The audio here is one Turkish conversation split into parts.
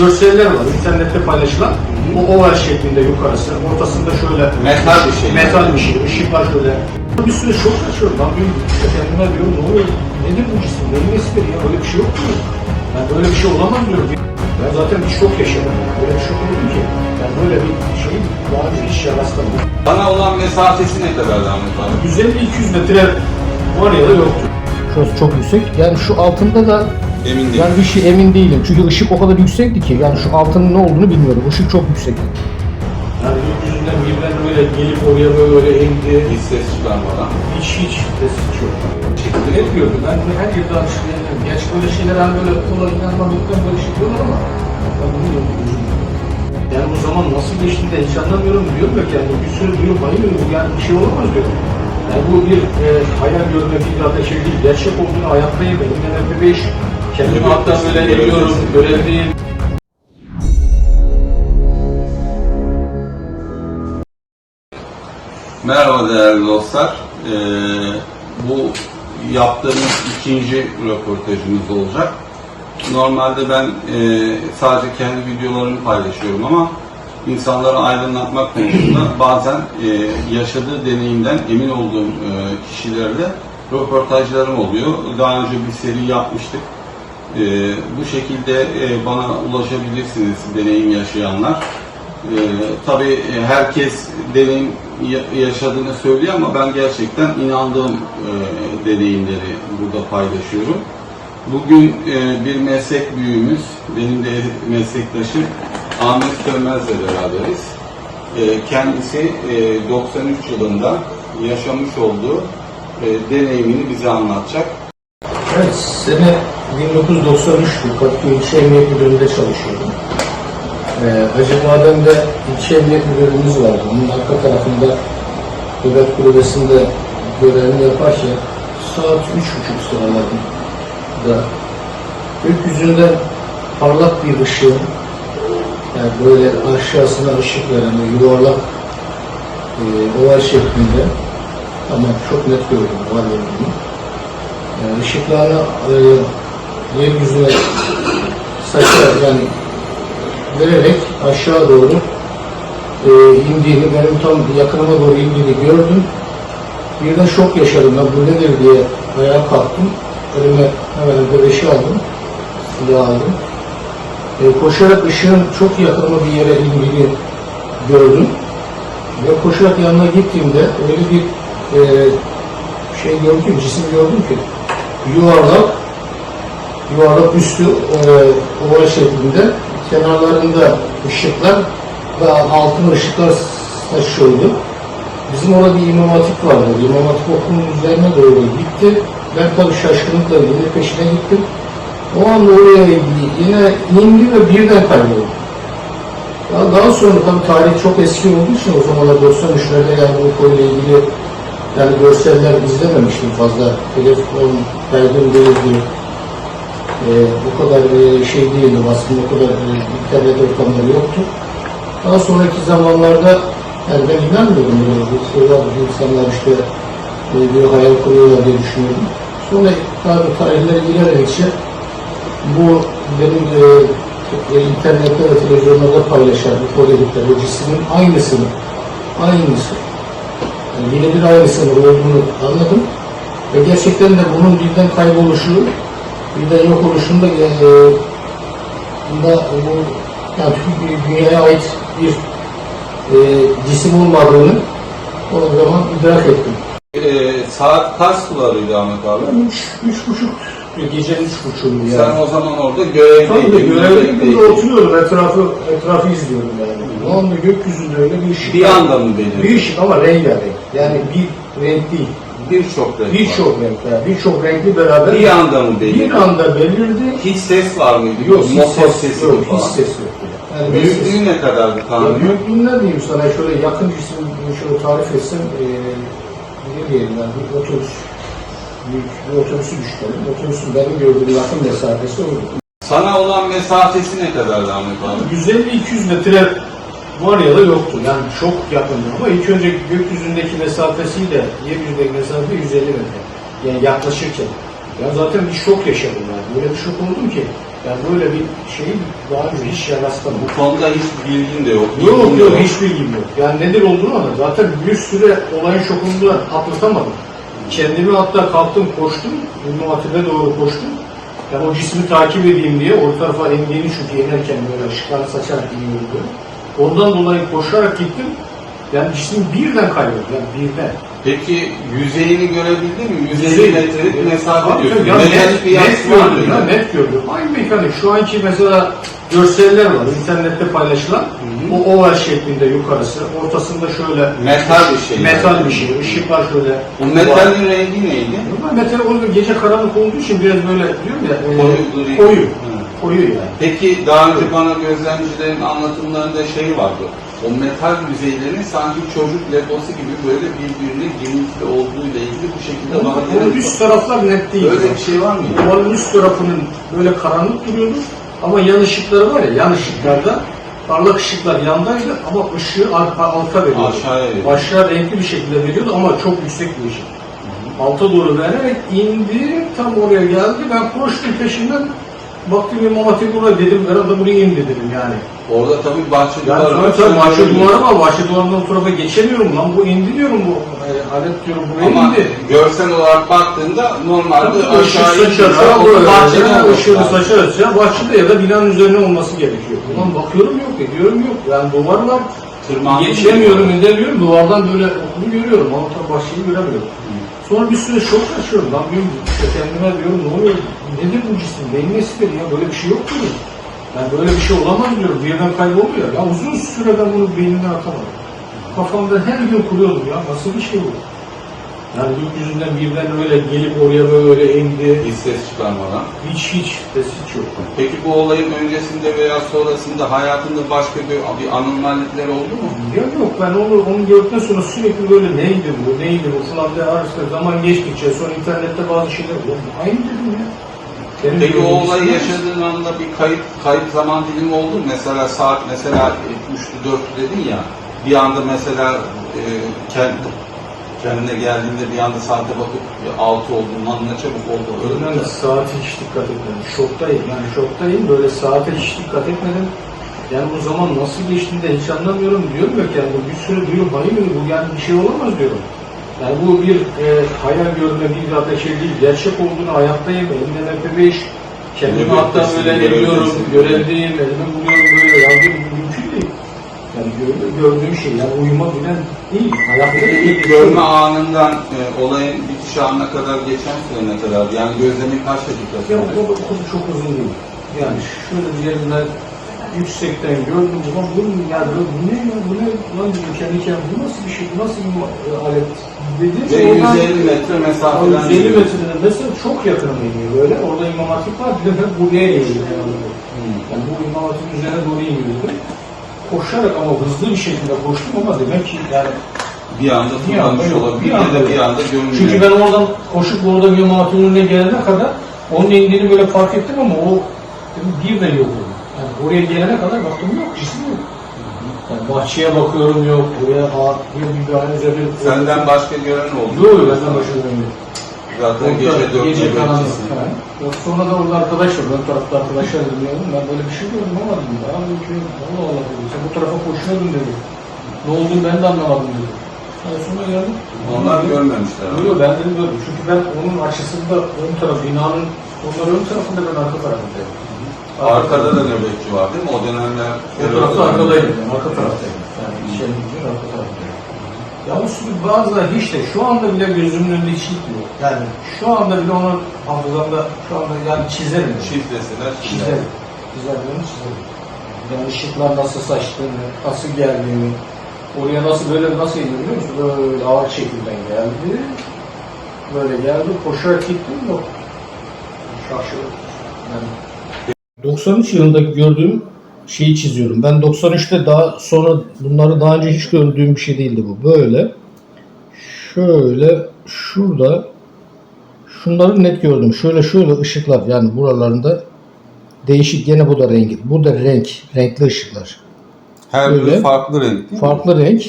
görseller var. İnternette paylaşılan. Bu oval şeklinde yukarısı. Ortasında şöyle Metal bir şey. Metal bir şey. Işıklar şöyle. Bir süre şok kaçıyorum. Ben bir kendime diyorum ne oluyor? Nedir bu cisim? Neyin nesidir ya? Öyle bir şey yok mu? Yani böyle bir şey olamaz diyorum. Ben zaten bir şok yaşadım. Böyle bir şok oldum ki. Ben böyle bir şey daha önce hiç rastlamadım. Bana olan mesafesi ne kadar Ahmet abi? 150-200 metre var ya da yoktu. Şurası çok yüksek. Yani şu altında da Emin değilim. yani bir şey emin değilim. Çünkü ışık o kadar yüksekti ki. Yani şu altının ne olduğunu bilmiyorum. Işık çok yüksek. Yani gökyüzünden birden böyle gelip oraya böyle indi. Hiç ses çıkarmadan. Hiç hiç ses yok. Ne diyordu? Ben bunu her yerde alışıklayamıyorum. Gerçi böyle şeyler hani böyle kolay inanmadıktan böyle şey diyorlar ama ben bunu yok. Yani bu zaman nasıl geçtiğini de hiç anlamıyorum diyorum ya yani bir sürü diyorum bayılıyorum yani bir şey olamaz diyorum. Yani bu bir e, hayal görme bir irade şey değil. Gerçek olduğunu hayatta yemedim. Ben hep bir kendimi hatta böyle ediyorum, görevliyim. Merhaba değerli dostlar. Ee, bu yaptığımız ikinci röportajımız olacak. Normalde ben e, sadece kendi videolarımı paylaşıyorum ama insanları aydınlatmak konusunda bazen e, yaşadığı deneyimden emin olduğum e, kişilerle röportajlarım oluyor. Daha önce bir seri yapmıştık. E, bu şekilde e, bana ulaşabilirsiniz deneyim yaşayanlar. Ee, tabii e, herkes deneyim ya- yaşadığını söylüyor ama ben gerçekten inandığım e, deneyimleri burada paylaşıyorum. Bugün e, bir meslek büyüğümüz, benim de meslektaşım Ahmet Sönmez'le beraberiz. E, kendisi e, 93 yılında yaşamış olduğu e, deneyimini bize anlatacak. Evet, sene 1993'tü. Kadıköy İlçe Emniyet Müdürlüğü'nde çalışıyordum. Ee, Hacıbadem'de ilçe emniyet müdürlüğümüz vardı. Onun arka tarafında Nöbet Kulübesi'nde görevini yaparken saat üç buçuk sıralarında gökyüzünden parlak bir ışığın yani böyle aşağısına ışık veren yuvarlak e, oval şeklinde ama çok net gördüm var olduğunu. Yani ışıklarını e, yeryüzüne saçarak yani vererek aşağı doğru e, indiğini, benim tam yakınıma doğru indiğini gördüm. Birden şok yaşadım. Ben bu nedir diye ayağa kalktım. Elime hemen bebeşi aldım. Silahı aldım. E, koşarak ışığın çok yakınıma bir yere indiğini gördüm. Ve koşarak yanına gittiğimde öyle bir e, şey gördüm cisim gördüm ki yuvarlak, yuvarlak üstü e, oval şeklinde, kenarlarında ışıklar ve altına ışıklar saçıyordu. Bizim orada bir imam hatip vardı. İmam hatip okulun üzerine doğru gitti. Ben tabii şaşkınlıkla yine peşine gittim. O anda oraya yine indi ve birden kayboldu. Daha sonra tabii tarih çok eski olduğu için o zamanlar 93'lerde yani bu konuyla ilgili yani görseller izlememiştim fazla. Telefon, yaygın değildi. Ee, bu kadar e, şey değildi, aslında o kadar e, internet ortamları yoktu. Daha sonraki zamanlarda yani ben inanmıyordum böyle bir şey var, insanlar işte e, bir hayal kuruyorlar diye düşünüyordum. Sonra tabii tarihlere ilerledikçe bu benim e, e, internette ve televizyonlarda paylaşan bu fotoğraflar, o cismin aynısını, aynısı yani birebir aynısının olduğunu anladım. Ve gerçekten de bunun birden kayboluşu, birden yok oluşunda e, bunda bu yani dünyaya ait bir e, cisim olmadığını o zaman idrak ettim. Ee, saat kaç sularıydı Ahmet abi? Üç, üç buçuk, gecenin üç buçuğuydu yani. Sen o zaman orada Tabii görevliydin. görevliydim de oturuyorum, etrafı, etrafı izliyorum yani. O anda gökyüzünde öyle bir ışık Bir anda mı belirdi? Bir ışık ama rengarenk. Yani bir renk değil. Birçok renk. Birçok renk yani. Birçok renkli beraber. Bir anda mı belirdi? Bir anda belirdi. Hiç ses var mıydı? Yok, hiç Motor ses, sesi yok, hiç ses yok. Yani Büyüklüğü ne kadardı Ya tahmin? büyüklüğünü ne diyeyim sana şöyle yakın cisim şöyle tarif etsem eee ne diyelim yani bir otobüs büyük bir otobüsü düşünelim. Otobüsün benim gördüğüm yakın mesafesi oydu. Sana olan mesafesi ne kadardı Ahmet abi? 150-200 metre var ya da yoktu. Yani çok yakındı ama ilk önce gökyüzündeki mesafesiyle yeryüzündeki mesafe 150 metre. Yani yaklaşırken. Ben zaten bir şok yaşadım yani. Böyle bir şok oldum ki. Yani böyle bir şeyi daha önce hiç rastlamadım. Bu konuda hiç bilgin de yok. Yok de yok hiç bilgim yok. Yani nedir olduğunu da zaten bir süre olayın şokunu da atlatamadım. Kendimi hatta kalktım koştum. Ünlü Atilla doğru koştum. Yani o cismi takip edeyim diye o tarafa indiğini çünkü inerken böyle ışıklarını saçarak iniyordu. Ondan dolayı koşarak gittim. Yani cismi birden kayboldu. Yani birden. Peki yüzeyini görebildin mi? 150 Yüzey- metrelik mesafe diyorsun. Ya Mekanik net, bir net yansıma gördüm ya, net gördüm. Aynı mekanik. Şu anki mesela görseller var. internette paylaşılan. O oval şeklinde yukarısı. Ortasında şöyle Metal bir şey Metal bir şey. Işıklar şöyle. Bu metalin rengi neydi? Ama metal orada gece karanlık olduğu için biraz böyle diyorum ya. e, Koyu gri. Koyu. Hı. Koyu yani. Peki daha önce bana gözlemcilerin anlatımlarında şey vardı. O metal yüzeylerin sanki çocuk legosu gibi böyle birbirine girintili olduğu ile ilgili bu şekilde bana Onun üst taraflar net değil. Böyle bir şey var mı? Ovalin üst tarafının böyle karanlık duruyordu. Ama yan ışıkları var ya, yan ışıklarda parlak ışıklar yandaydı ama ışığı alta, alta veriyordu. Aşağıya veriyor. Aşağı renkli bir şekilde veriyordu ama çok yüksek bir ışık. Alta doğru vererek indi, tam oraya geldi. Ben koştum peşinden. Baktım İmam Hatip buraya dedim, herhalde buraya indi dedim yani. Orada tabii bahçe Yani duvarı var. sonra tabii bahçe duvarı var, bahçe duvarından o tarafa geçemiyorum lan. Bu indi diyorum bu. e, alet diyorum buraya Ama indi. görsel olarak baktığında normalde Işık aşağı saçarsa böyle, yani olması ışığını saçarsa bahçede ya da binanın üzerine olması gerekiyor. Ulan bakıyorum yok, ediyorum yok. Yani duvar var, Tırmandı geçemiyorum, edemiyorum. Duvardan böyle okulu görüyorum ama tabii bahçeyi göremiyorum. Sonra bir süre şok yaşıyorum. Lan diyorum, işte kendime diyorum ne oluyor? Nedir bu cisim? Neyin nesidir ya? Böyle bir şey yok diyorum. Yani böyle bir şey olamaz diyorum. Birden kayboluyor. Ya uzun süre ben bunu beynimden atamadım. Kafamda her gün kuruyordum ya. Nasıl bir şey bu? Yani gökyüzünden birden öyle gelip oraya böyle indi. Hiç ses çıkarmadan. Hiç hiç ses hiç yok. Peki bu olayın öncesinde veya sonrasında hayatında başka bir, bir anormallikler oldu mu? Ya yok ben onu, onu gördükten sonra sürekli böyle neydi bu, neydi bu falan diye araştırdım. Zaman geçtikçe sonra internette bazı şeyler oldu. Aynı dedim ya. Peki o olayı yaşadığın anda bir kayıp kayıp zaman dilimi oldu mu? Mesela saat mesela 3'tü 4'tü dedin ya. Bir anda mesela e, kendi, kendine geldiğinde bir anda saate bakıp 6 olduğunu lan ne çabuk oldu öyle mi? Saate hiç dikkat etmedim. Şoktayım yani şoktayım. Böyle saate hiç dikkat etmedim. Yani bu zaman nasıl geçtiğini de hiç anlamıyorum. Diyorum ya kendim bir süre diyorum hayır bu yani bir şey olamaz diyorum. Yani bu bir e, hayal görme, bir ateşe değil, gerçek olduğunu hayattayım, elimde MP5, kendimi hatta böyle görevdesin. görevliyim, elimi buluyorum böyle, yani mümkün değil. Yani gör- gördüğüm şey, yani uyuma bilen değil, hayatta değil. görme anından e, olayın bitiş anına kadar geçen süre ne kadar? Yani gözlemin kaç dakika Ya bu, çok uzun değil. Yani şöyle bir yerinden yüksekten gördüm. Ulan bu ne ya? Bu ne ya? Bu ne? Lan dedim kendi kendime bu nasıl bir şey? Bu nasıl bir e, alet? Dedim. Ve oradan- 150 metre mesafeden 150 gidiyor. metreden mesela çok yakınıma iniyor böyle. Orada İmam Hatip var. Bir de buraya iniyor. Yani, bu İmam Hatip'in üzerine doğru iniyordu. Koşarak ama hızlı bir şekilde koştum ama demek ki yani Bir anda Bir yok, olabilir bir ya anda da bir anda görünüyor. Çünkü ben oradan koşup orada bir matının önüne gelene kadar onun indiğini böyle fark ettim ama o dedim, birden yok. Yani oraya gelene kadar baktım yok, cisim yok. Yani bahçeye bakıyorum yok, buraya aa, bir bir bir. Senden başka gören oldu. Yok benden başka yok. Zaten gece dört gece karanlık. Yok, sonra da orada arkadaş var, ön tarafta arkadaşlar dinliyorum. Ben böyle bir şey gördüm ama dedim. Ya ki, Allah Allah dedim. Sen bu tarafa koşuyordun dedi. Ne olduğunu ben de anlamadım dedi. Yani sonra geldim. Onlar görmemişler. Yok yok ben dedim gördüm. Çünkü ben onun açısında ön taraf, binanın onlar ön tarafında ben arka tarafındayım. Arkada da nöbetçi var değil mi? O dönemler O tarafta arkadaydım. Arka taraftayım. Yani içeri gidiyor arka taraftayım. Ya bu sürü bazıları hiç de şu anda bile gözümün önünde hiç gitmiyor. Yani şu anda bile onun hafızamda şu anda yani çizerim. Çiftleseler Çizerim. Çizerlerini çizerim. Yani ışıklar nasıl saçtığını, nasıl geldiğini, oraya nasıl böyle nasıl indi biliyor musun? Böyle ağır şekilde geldi. Böyle geldi, koşarak gittim yok. Şaşırdım. Yani 93 yılında gördüğüm şeyi çiziyorum. Ben 93'te daha sonra bunları daha önce hiç gördüğüm bir şey değildi bu. Böyle şöyle şurada şunları net gördüm. Şöyle şöyle ışıklar yani buralarında değişik gene bu da rengi. Bu da renk, renkli ışıklar. Her Öyle. biri farklı renk değil mi? Farklı renk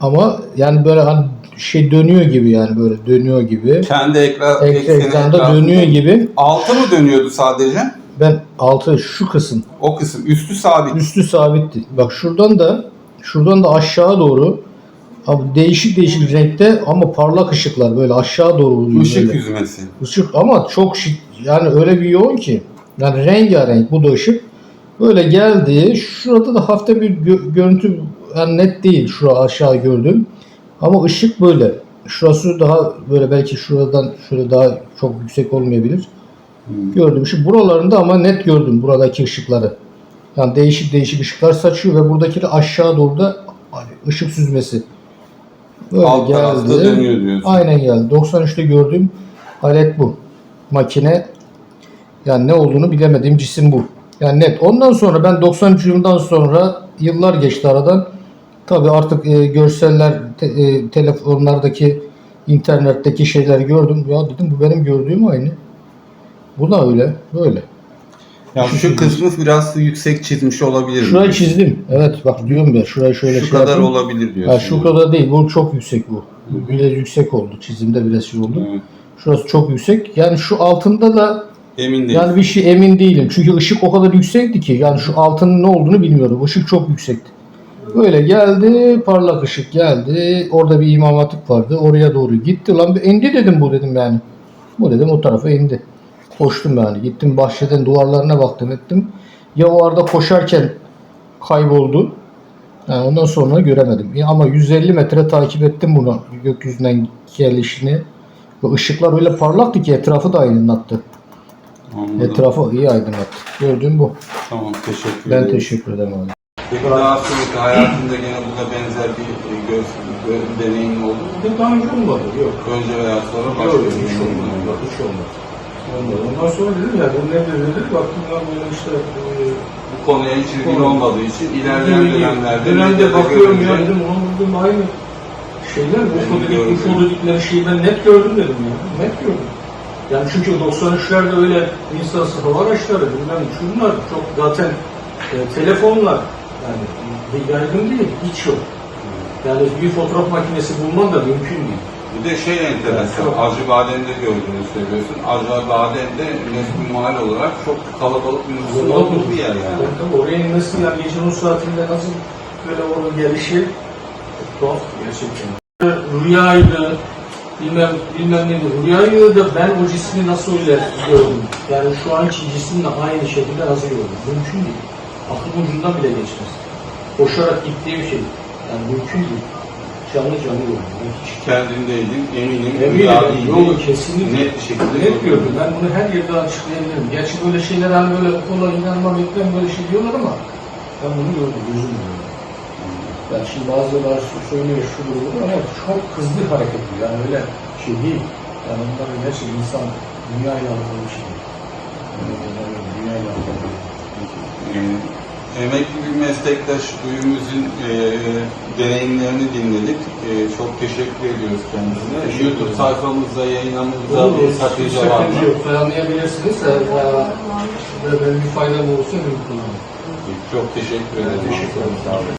ama yani böyle hani şey dönüyor gibi yani böyle dönüyor gibi. Kendi ekran, Ek, ekranda dönüyor gibi. Altı mı dönüyordu sadece? Ben altı şu kısım O kısım. Üstü sabit. üstü sabitti. Bak şuradan da şuradan da aşağı doğru abi değişik değişik renkte ama parlak ışıklar böyle aşağı doğru oluyor Işık böyle. yüzmesi. Işık ama çok şık yani öyle bir yoğun ki yani rengarenk bu da ışık. Böyle geldi. Şurada da hafta bir gö- görüntü yani net değil şu aşağı gördüm. Ama ışık böyle. Şurası daha böyle belki şuradan şöyle daha çok yüksek olmayabilir. Gördüm ışık. Buralarında ama net gördüm buradaki ışıkları. Yani değişik değişik ışıklar saçıyor ve buradaki de aşağı doğru da ışık süzmesi. Böyle Alt tarafta dönüyor diyorsun. Aynen geldi. 93'te gördüğüm alet bu. Makine yani ne olduğunu bilemediğim cisim bu. Yani net. Ondan sonra ben 93 yılından sonra yıllar geçti aradan. Tabii artık e, görseller te- e, telefonlardaki internetteki şeyler gördüm. Ya dedim bu benim gördüğüm aynı. Bu da öyle. Böyle. Ya şu kısmı biraz yüksek çizmiş olabilir. Şurayı çizdim. Evet bak diyorum ya şurayı şöyle Şu şey kadar yapayım. olabilir diyorsun. Ya şu kadar değil. Bu çok yüksek bu. Biraz yüksek oldu. Çizimde biraz şey oldu. Evet. Şurası çok yüksek. Yani şu altında da Emin değilim. yani bir şey emin değilim. Çünkü ışık o kadar yüksekti ki. Yani şu altının ne olduğunu bilmiyorum. Işık çok yüksekti. Böyle geldi. Parlak ışık geldi. Orada bir imam hatip vardı. Oraya doğru gitti. Lan indi dedim bu dedim yani. Bu dedim o tarafa indi. Koştum yani. Gittim bahçeden duvarlarına baktım ettim. Ya o arada koşarken kayboldu. Yani ondan sonra göremedim. Ya ama 150 metre takip ettim bunu. Gökyüzünden gelişini. Ve ışıklar öyle parlaktı ki etrafı da aydınlattı. Anladım. Etrafı iyi aydınlattı. Gördüğüm bu. Tamam teşekkür Ben ederim. teşekkür ederim abi. Peki daha sonraki hayatında gene buna benzer bir e, göz, gö- deneyim oldu mu? Daha önce olmadı. Yok. Önce veya sonra başka bir deneyim olmadı. hiç olmadı. Ondan sonra dedim ya bu nedir dedik. Baktım ben böyle işte e, Bu konuya hiç ilgili Konu- olmadığı için ilerleyen dönemlerde Dönemde bakıyorum ya dedim ulan dedim aynı şeyler bu dedik gördüğüm. UFO dedikleri şeyi ben net gördüm dedim ya. Net gördüm. Yani çünkü 93'lerde öyle insansız hava araçları bilmem şunlar çok zaten e, telefonlar yani yaygın değil hiç yok. Yani bir fotoğraf makinesi bulman da mümkün değil. Bir de şey enteresan, Evet. Acıbadem'de gördüğünü söylüyorsun. Acıbadem'de meşgul mahalle olarak çok kalabalık bir nüfusun olduğu bir yer yani. Tabii oraya inmesi yani gece o saatinde nasıl böyle onun gelişi tuhaf gerçekten. Rüyaydı, bilmem, bilmem neydi. Rüyayı da ben o cismi nasıl öyle gördüm. Yani şu anki cisimle aynı şekilde nasıl gördüm. Mümkün değil. Aklım ucundan bile geçmez. Koşarak gittiği bir şey. Yani mümkün değil. Canlı canlı hiç Kendindeydin, eminim. Eminim, yolu kesinlikle Net bir şekilde Net gördüm. Ben bunu her yerde açıklayabilirim. Gerçi böyle şeyler hani böyle kolay inanmam etmem böyle şey diyorlar ama ben bunu gördüm. Gözümle gördüm. Yani şimdi bazıları söylüyor şu durumu ama çok hızlı hareket ediyor. Yani öyle şey değil. Yani onlar gerçek insan dünyayla alakalı bir şey değil. Yani onlar dünyayla alakalı şey. Emekli bir meslektaş Duyumuzun e, deneyimlerini dinledik. E, çok teşekkür ediyoruz kendisine. Teşekkür YouTube sayfamızda Olur, bir sakınca var mı? Yok, beğenmeyebilirsiniz. Eğer benim bir faydam olur. Çok teşekkür ederim. Teşekkür ederim. Sağ olun.